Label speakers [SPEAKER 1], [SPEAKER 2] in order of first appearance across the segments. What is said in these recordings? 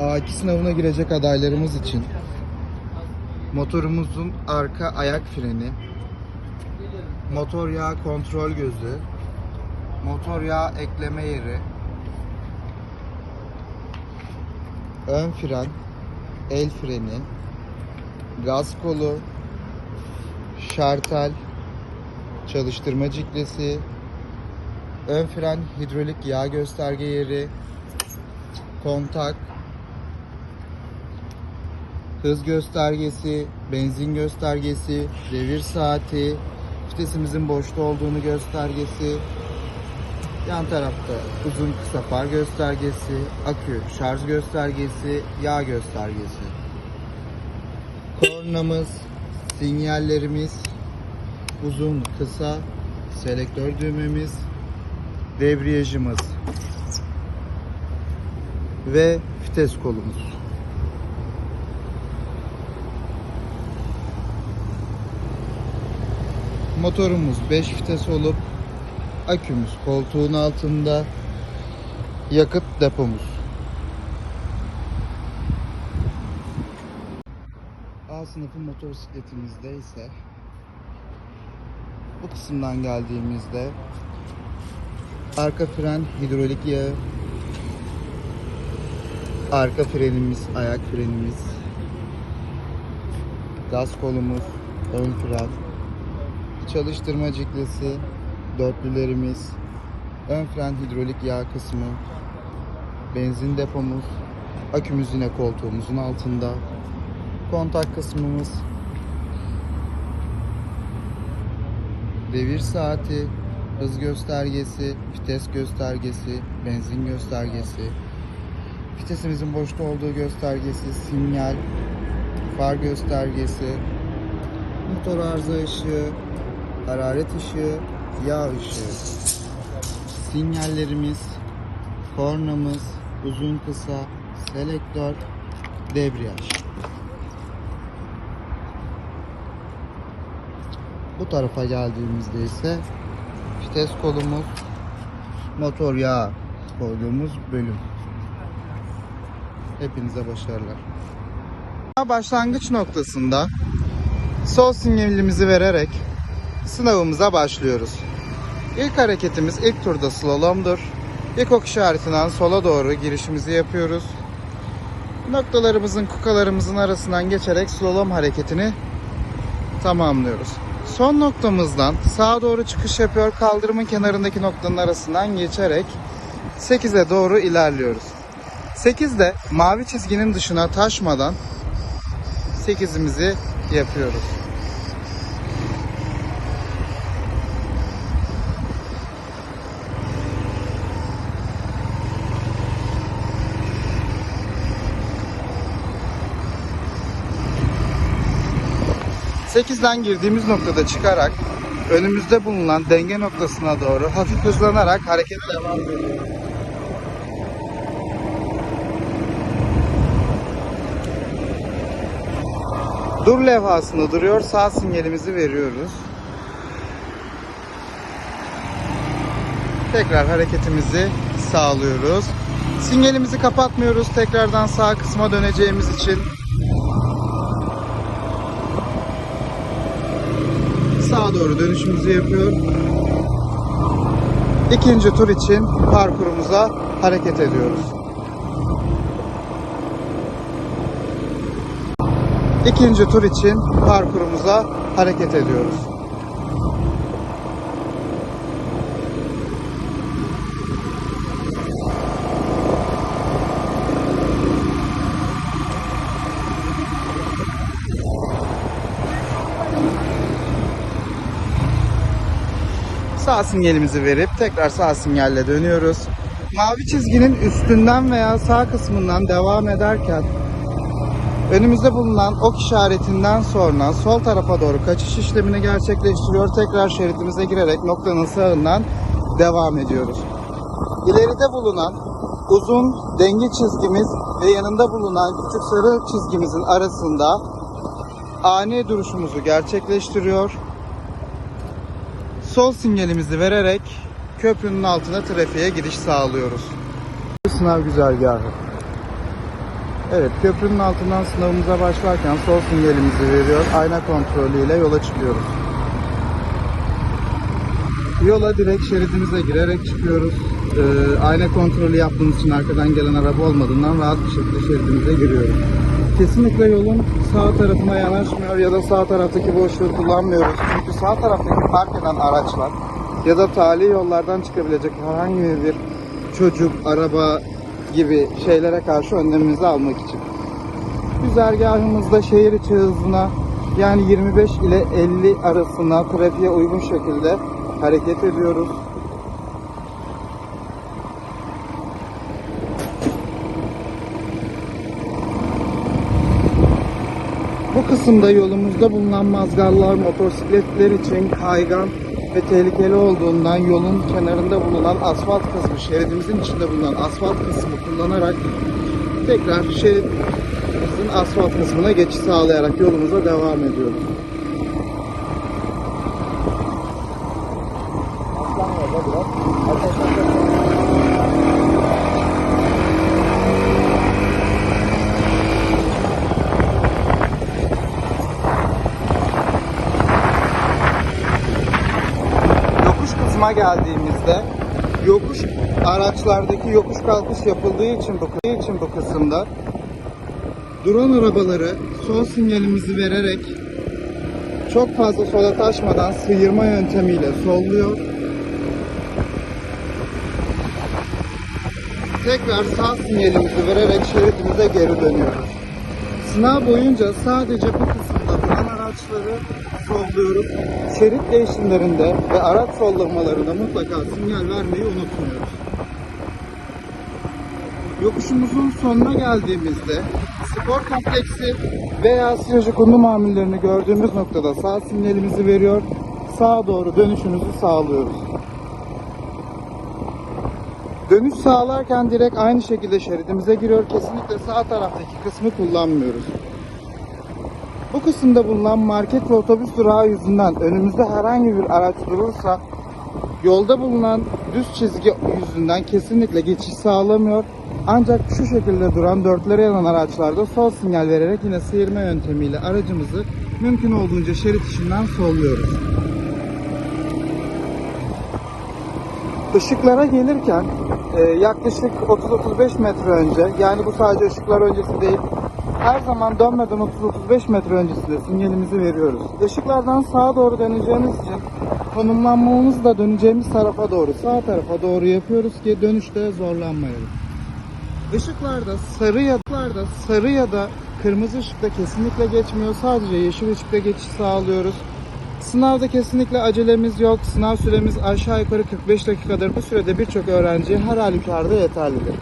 [SPEAKER 1] A2 sınavına girecek adaylarımız için. Motorumuzun arka ayak freni, motor yağ kontrol gözü, motor yağ ekleme yeri, ön fren, el freni, gaz kolu, şartel, çalıştırma ciklesi, ön fren hidrolik yağ gösterge yeri, kontak, hız göstergesi, benzin göstergesi, devir saati, vitesimizin boşta olduğunu göstergesi, yan tarafta uzun kısa far göstergesi, akü şarj göstergesi, yağ göstergesi. Kornamız, sinyallerimiz, uzun kısa selektör düğmemiz, debriyajımız ve vites kolumuz. Motorumuz 5 vites olup akümüz koltuğun altında yakıt depomuz. A sınıfı motosikletimizde ise bu kısımdan geldiğimizde arka fren hidrolik yağı, arka frenimiz, ayak frenimiz, gaz kolumuz, ön fren, çalıştırma ciklesi, dörtlülerimiz, ön fren hidrolik yağ kısmı, benzin depomuz, akümüz yine koltuğumuzun altında, kontak kısmımız, devir saati, hız göstergesi, vites göstergesi, benzin göstergesi, vitesimizin boşta olduğu göstergesi, sinyal, far göstergesi, motor arıza ışığı, hararet ışığı, yağ ışığı, sinyallerimiz, kornamız, uzun kısa, selektör, debriyaj. Bu tarafa geldiğimizde ise vites kolumuz, motor yağı koyduğumuz bölüm. Hepinize başarılar. Başlangıç noktasında sol sinyalimizi vererek sınavımıza başlıyoruz. İlk hareketimiz ilk turda slalomdur. İlk ok işaretinden sola doğru girişimizi yapıyoruz. Noktalarımızın kukalarımızın arasından geçerek slalom hareketini tamamlıyoruz. Son noktamızdan sağa doğru çıkış yapıyor. Kaldırımın kenarındaki noktanın arasından geçerek 8'e doğru ilerliyoruz. 8'de mavi çizginin dışına taşmadan 8'imizi yapıyoruz. Sekizden girdiğimiz noktada çıkarak önümüzde bulunan denge noktasına doğru hafif hızlanarak hareket devam ediyor. Dur levhasında duruyor. Sağ sinyalimizi veriyoruz. Tekrar hareketimizi sağlıyoruz. Sinyalimizi kapatmıyoruz. Tekrardan sağ kısma döneceğimiz için sağa doğru dönüşümüzü yapıyor. İkinci tur için parkurumuza hareket ediyoruz. İkinci tur için parkurumuza hareket ediyoruz. Sağ sinyalimizi verip tekrar sağ sinyalle dönüyoruz. Mavi çizginin üstünden veya sağ kısmından devam ederken Önümüzde bulunan ok işaretinden sonra sol tarafa doğru kaçış işlemini gerçekleştiriyor. Tekrar şeridimize girerek noktanın sağından devam ediyoruz. İleride bulunan uzun denge çizgimiz ve yanında bulunan küçük sarı çizgimizin arasında ani duruşumuzu gerçekleştiriyor. Sol sinyalimizi vererek köprünün altına trafiğe giriş sağlıyoruz. Sınav güzergahı. Evet, köprünün altından sınavımıza başlarken sol sinyalimizi veriyor. Ayna kontrolüyle yola çıkıyoruz. Yola direkt şeridimize girerek çıkıyoruz. Ee, ayna kontrolü yaptığımız için arkadan gelen araba olmadığından rahat bir şekilde şeridimize giriyoruz. Kesinlikle yolun sağ tarafına yanaşmıyor ya da sağ taraftaki boşluğu kullanmıyoruz. Çünkü sağ taraftaki park eden araçlar ya da tali yollardan çıkabilecek herhangi bir çocuk, araba gibi şeylere karşı önlemimizi almak için. Güzergahımızda şehir içi hızına yani 25 ile 50 arasına trafiğe uygun şekilde hareket ediyoruz. Bu kısımda yolumuzda bulunan mazgallar motosikletler için kaygan ve tehlikeli olduğundan yolun kenarında bulunan asfalt kısmı, şeridimizin içinde bulunan asfalt kısmı kullanarak tekrar şeridimizin asfalt kısmına geçiş sağlayarak yolumuza devam ediyoruz. yokuş kısma geldiğimizde yokuş araçlardaki yokuş kalkış yapıldığı için bu, için bu kısımda duran arabaları sol sinyalimizi vererek çok fazla sola taşmadan sıyırma yöntemiyle solluyor. Tekrar sağ sinyalimizi vererek şeridimize geri dönüyoruz. Sınav boyunca sadece bu kısımda duran araçları solluyoruz. Şerit değişimlerinde ve araç sollamalarında mutlaka sinyal vermeyi unutmuyoruz. Yokuşumuzun sonuna geldiğimizde spor kompleksi veya Siyacı kundu mamullerini gördüğümüz noktada sağ sinyalimizi veriyor. Sağa doğru dönüşümüzü sağlıyoruz. Dönüş sağlarken direkt aynı şekilde şeridimize giriyor. Kesinlikle sağ taraftaki kısmı kullanmıyoruz. Bu kısımda bulunan market ve otobüs durağı yüzünden önümüzde herhangi bir araç durursa yolda bulunan düz çizgi yüzünden kesinlikle geçiş sağlamıyor. Ancak şu şekilde duran dörtlere yanan araçlarda sol sinyal vererek yine sıyırma yöntemiyle aracımızı mümkün olduğunca şerit içinden solluyoruz. Işıklara gelirken e, yaklaşık 30-35 metre önce yani bu sadece ışıklar öncesi değil her zaman dönmeden 30-35 metre öncesinde sinyalimizi veriyoruz. Işıklardan sağa doğru döneceğimiz için konumlanmamızı da döneceğimiz tarafa doğru sağ tarafa doğru yapıyoruz ki dönüşte zorlanmayalım. Işıklarda sarı ya da sarı ya da kırmızı ışıkta kesinlikle geçmiyor. Sadece yeşil ışıkta geçiş sağlıyoruz. Sınavda kesinlikle acelemiz yok. Sınav süremiz aşağı yukarı 45 dakikadır. Bu sürede birçok öğrenci her halükarda yeterlidir.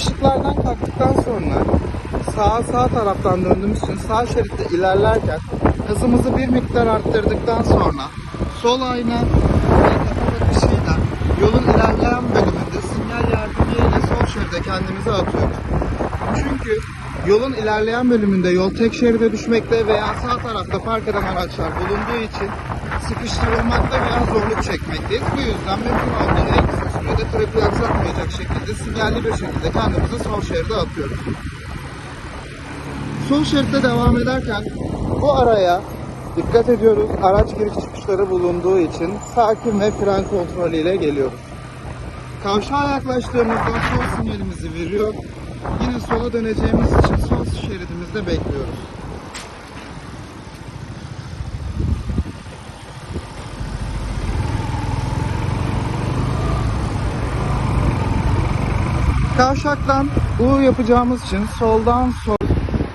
[SPEAKER 1] Işıklardan kalktıktan sonra sağa sağ taraftan döndüğümüz için sağ şeritte ilerlerken hızımızı bir miktar arttırdıktan sonra sol ayna ve yolun ilerleyen bölümünde sinyal yardımıyla sol şeride kendimizi atıyoruz. Çünkü yolun ilerleyen bölümünde yol tek şeride düşmekte veya sağ tarafta park eden araçlar bulunduğu için sıkıştırılmakta veya zorluk çekmekteyiz. Bu yüzden mümkün olduğu en kısa sürede trafiği aksatmayacak şekilde sinyalli bir şekilde kendimizi sol şeride atıyoruz. Sol şeritte devam ederken bu araya dikkat ediyoruz. Araç giriş çıkışları bulunduğu için sakin ve fren kontrolüyle geliyoruz. Kavşağa yaklaştığımızda sol sinyalimizi veriyor. Yine sola döneceğimiz için sol şeridimizde bekliyoruz. Kavşaktan U yapacağımız için soldan sol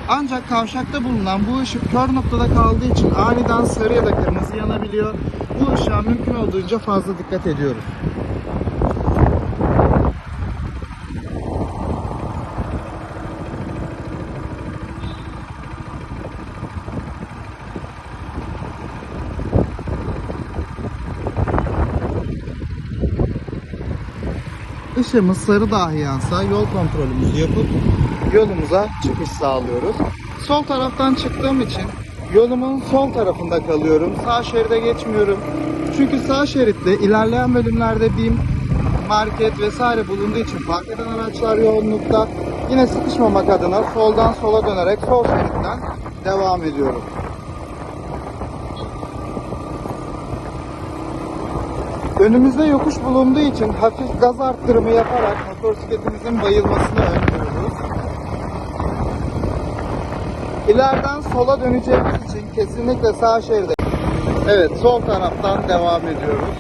[SPEAKER 1] ancak kavşakta bulunan bu ışık kör noktada kaldığı için aniden sarı ya da kırmızı yanabiliyor. Bu ışığa mümkün olduğunca fazla dikkat ediyoruz. Işığımız sarı dahi yansa yol kontrolümüzü yapıp yolumuza çıkış sağlıyoruz. Sol taraftan çıktığım için yolumun sol tarafında kalıyorum. Sağ şeride geçmiyorum. Çünkü sağ şeritte ilerleyen bölümlerde BİM, market vesaire bulunduğu için fark eden araçlar yoğunlukta. Yine sıkışmamak adına soldan sola dönerek sol şeritten devam ediyorum. Önümüzde yokuş bulunduğu için hafif gaz arttırımı yaparak motosikletimizin bayılmasını önlüyoruz. İleriden sola döneceğimiz için kesinlikle sağ şeride. Evet, sol taraftan devam ediyoruz.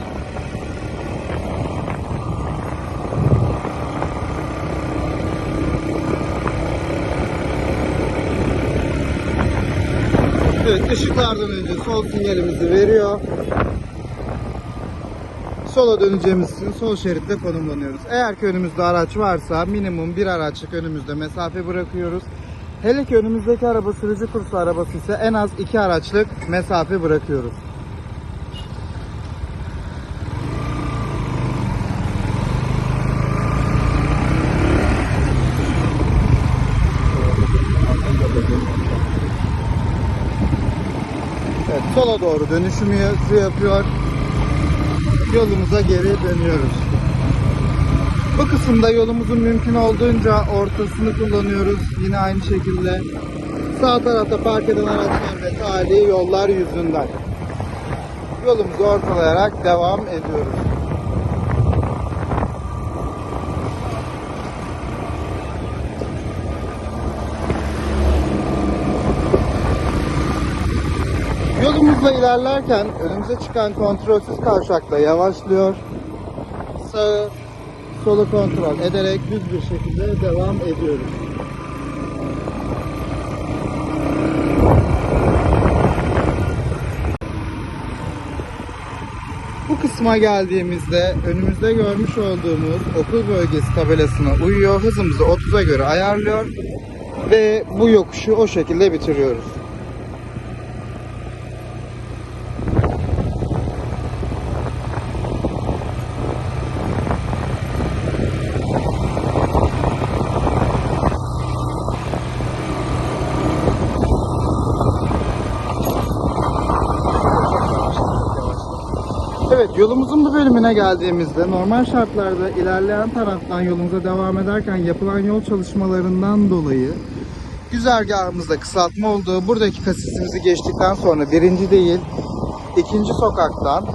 [SPEAKER 1] Evet, ışıklardan önce sol sinyalimizi veriyor. Sola döneceğimiz için sol şeritte konumlanıyoruz. Eğer ki önümüzde araç varsa minimum bir araçlık önümüzde mesafe bırakıyoruz. Hele ki önümüzdeki araba sürücü kursu arabası ise en az iki araçlık mesafe bırakıyoruz. Evet, sola doğru dönüşümüzü yapıyor. Yolumuza geri dönüyoruz. Bu kısımda yolumuzun mümkün olduğunca ortasını kullanıyoruz. Yine aynı şekilde sağ tarafta park eden araçlar ve tali yollar yüzünden. Yolumuzu ortalayarak devam ediyoruz. Yolumuzla ilerlerken önümüze çıkan kontrolsüz kavşakta yavaşlıyor. Sağı, solu kontrol ederek düz bir şekilde devam ediyoruz. Bu kısma geldiğimizde önümüzde görmüş olduğumuz okul bölgesi tabelasına uyuyor. Hızımızı 30'a göre ayarlıyor ve bu yokuşu o şekilde bitiriyoruz. Evet yolumuzun bu bölümüne geldiğimizde normal şartlarda ilerleyen taraftan yolumuza devam ederken yapılan yol çalışmalarından dolayı güzergahımızda kısaltma olduğu buradaki kasisimizi geçtikten sonra birinci değil ikinci sokaktan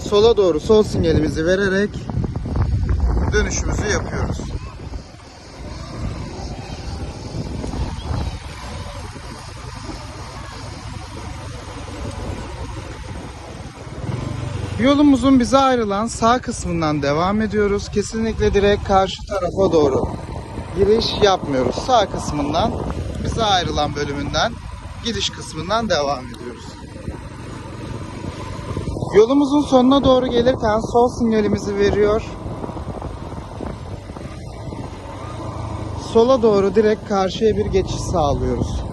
[SPEAKER 1] sola doğru sol sinyalimizi vererek dönüşümüzü yapıyoruz. Yolumuzun bize ayrılan sağ kısmından devam ediyoruz. Kesinlikle direkt karşı tarafa doğru giriş yapmıyoruz. Sağ kısmından bize ayrılan bölümünden gidiş kısmından devam ediyoruz. Yolumuzun sonuna doğru gelirken sol sinyalimizi veriyor. Sola doğru direkt karşıya bir geçiş sağlıyoruz.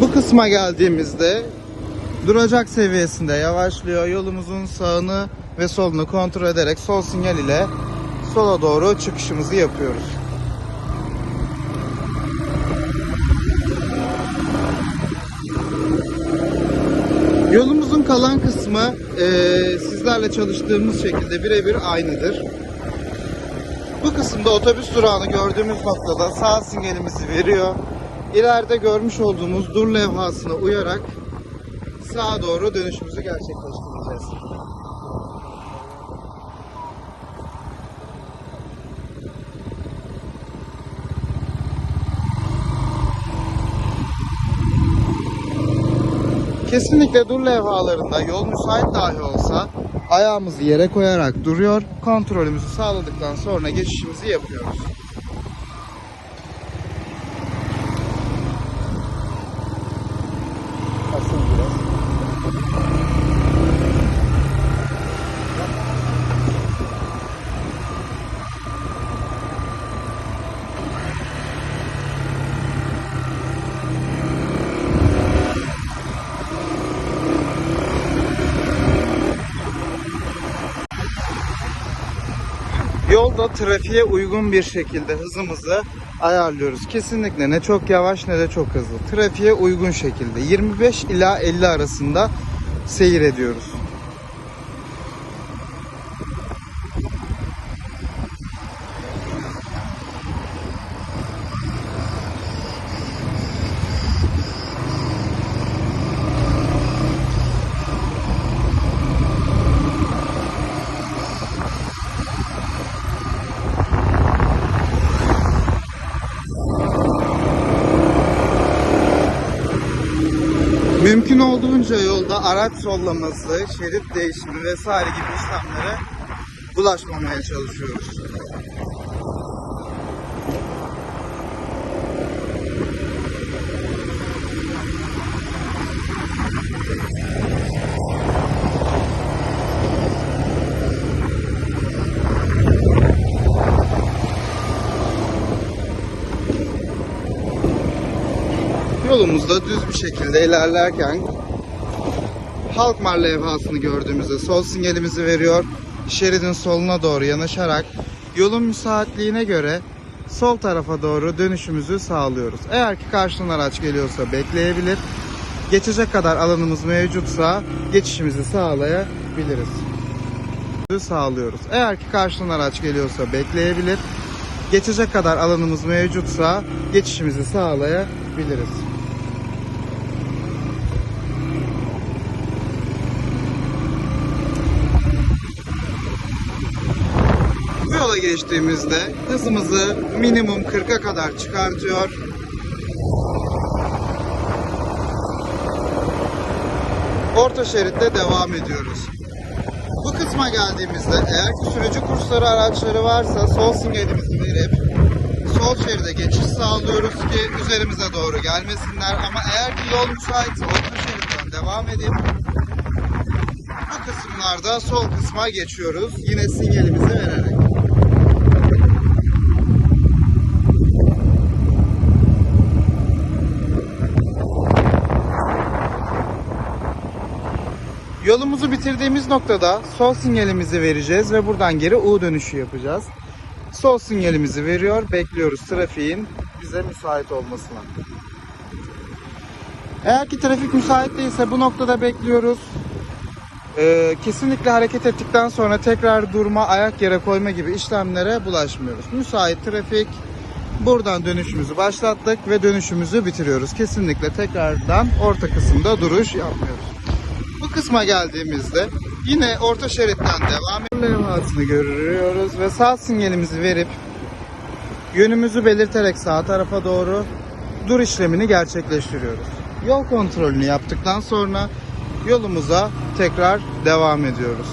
[SPEAKER 1] Bu kısma geldiğimizde duracak seviyesinde yavaşlıyor. Yolumuzun sağını ve solunu kontrol ederek sol sinyal ile sola doğru çıkışımızı yapıyoruz. Yolumuzun kalan kısmı eee, sizlerle çalıştığımız şekilde birebir aynıdır. Bu kısımda otobüs durağını gördüğümüz noktada sağ sinyalimizi veriyor. İleride görmüş olduğumuz dur levhasına uyarak sağa doğru dönüşümüzü gerçekleştireceğiz. Kesinlikle dur levhalarında yol müsait dahi olsa ayağımızı yere koyarak duruyor. Kontrolümüzü sağladıktan sonra geçişimizi yapıyoruz. Asıl biraz. Yolda trafiğe uygun bir şekilde hızımızı ayarlıyoruz. Kesinlikle ne çok yavaş ne de çok hızlı. Trafiğe uygun şekilde 25 ila 50 arasında seyir ediyoruz. Mümkün olduğunca yolda araç sollaması, şerit değişimi vesaire gibi işlemlere bulaşmamaya çalışıyoruz. Yolumuzda düz bir şekilde ilerlerken Halkmar levhasını gördüğümüzde sol sinyalimizi veriyor. Şeridin soluna doğru yanaşarak yolun müsaitliğine göre sol tarafa doğru dönüşümüzü sağlıyoruz. Eğer ki karşıdan araç geliyorsa bekleyebilir. Geçecek kadar alanımız mevcutsa geçişimizi sağlayabiliriz. Sağlıyoruz. Eğer ki karşıdan araç geliyorsa bekleyebilir. Geçecek kadar alanımız mevcutsa geçişimizi sağlayabiliriz. Bu yola geçtiğimizde hızımızı minimum 40'a kadar çıkartıyor. Orta şeritte devam ediyoruz. Bu kısma geldiğimizde eğer ki sürücü kursları araçları varsa sol sinyalimizi verip sol şeride geçiş sağlıyoruz ki üzerimize doğru gelmesinler. Ama eğer ki yol müsaitse orta şeritten devam edip bu kısımlarda sol kısma geçiyoruz. Yine sinyalimizi vererek. Yolumuzu bitirdiğimiz noktada sol sinyalimizi vereceğiz ve buradan geri U dönüşü yapacağız. Sol sinyalimizi veriyor, bekliyoruz trafiğin bize müsait olmasına. Eğer ki trafik müsait değilse bu noktada bekliyoruz. Ee, kesinlikle hareket ettikten sonra tekrar durma, ayak yere koyma gibi işlemlere bulaşmıyoruz. Müsait trafik, buradan dönüşümüzü başlattık ve dönüşümüzü bitiriyoruz. Kesinlikle tekrardan orta kısımda duruş yapmıyoruz. Bu kısma geldiğimizde yine orta şeritten devam levhasını görüyoruz ve sağ sinyalimizi verip yönümüzü belirterek sağ tarafa doğru dur işlemini gerçekleştiriyoruz. Yol kontrolünü yaptıktan sonra yolumuza tekrar devam ediyoruz.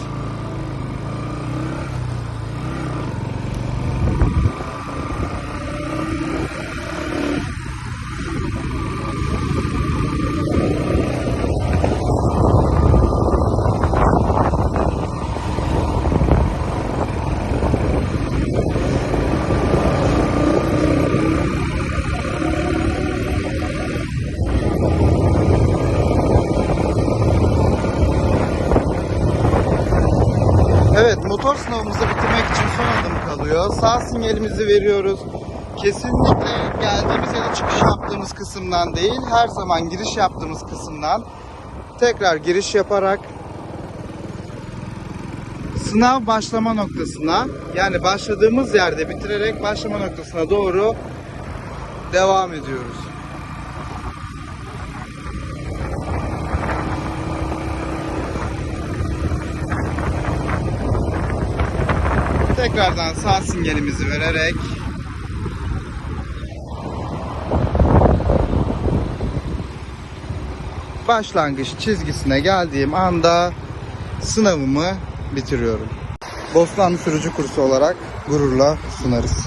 [SPEAKER 1] Evet motor sınavımızı bitirmek için son adım kalıyor. Sağ sinyalimizi veriyoruz. Kesinlikle geldiğimiz ya da çıkış yaptığımız kısımdan değil, her zaman giriş yaptığımız kısımdan tekrar giriş yaparak sınav başlama noktasına yani başladığımız yerde bitirerek başlama noktasına doğru devam ediyoruz. Tekrardan sağ sinyalimizi vererek başlangıç çizgisine geldiğim anda sınavımı bitiriyorum. Bostanlı sürücü kursu olarak gururla sunarız.